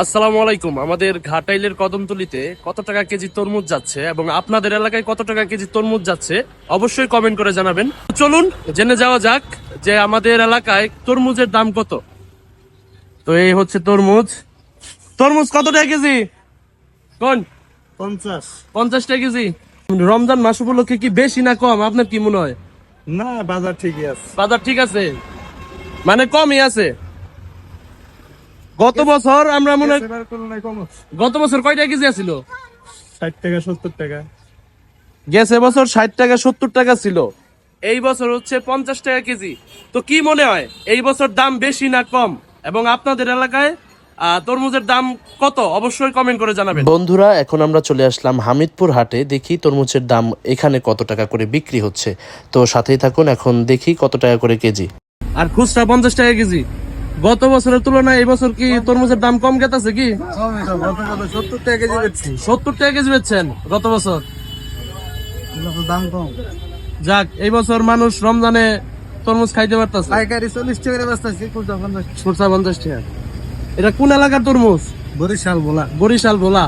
আসসালামু আলাইকুম। আমাদের ঘাটাইলের কদমতলিতে কত টাকা কেজি তরমুজ যাচ্ছে এবং আপনাদের এলাকায় কত টাকা কেজি তরমুজ যাচ্ছে অবশ্যই কমেন্ট করে জানাবেন। চলুন জেনে যাওয়া যাক যে আমাদের এলাকায় তরমুজের দাম কত। তো এই হচ্ছে তরমুজ। তরমুজ কত টাকা কেজি? কোন? পঞ্চাশ। পঞ্চাশ টাকা কেজি। রমজান মাস উপলক্ষে কি বেশি না কম? আপনার কি মনে হয়? না বাজার ঠিকই আছে। বাজার ঠিক আছে। মানে কমই আছে। গত বছর আমরা মনে। গত বছর কয়টা কেজি আছিল? ষাট টাকা সত্তর টাকা। গেছে বছর ষাট টাকা সত্তর টাকা ছিল। এই বছর হচ্ছে পঞ্চাশ টাকা কেজি। তো কি মনে হয় এই বছর দাম বেশি না কম? এবং আপনাদের এলাকায় আহ, তরমুজের দাম কত? অবশ্যই কমেন্ট করে জানাবেন। বন্ধুরা এখন আমরা চলে আসলাম হামিদপুর হাটে। দেখি তরমুজের দাম এখানে কত টাকা করে বিক্রি হচ্ছে। তো সাথেই থাকুন এখন দেখি কত টাকা করে কেজি। আর খুচরা পঞ্চাশ টাকা কেজি। গত বছরের তুলনায় এই বছর কি তরমুজের দাম কম গেছে কি? সত্তর টাকা কেজি বেচছি। সত্তর টাকা কেজি বেচছেন গত বছর? দাম কম। যাক এই বছর মানুষ রমজানে তরমুজ খাইতে পারতেছে। পাইকারি চল্লিশ টাকা বেচতেছি পঞ্চাশ। টাকা। এটা কোন এলাকার তরমুজ? বরিশাল বোলা। বরিশাল ভোলা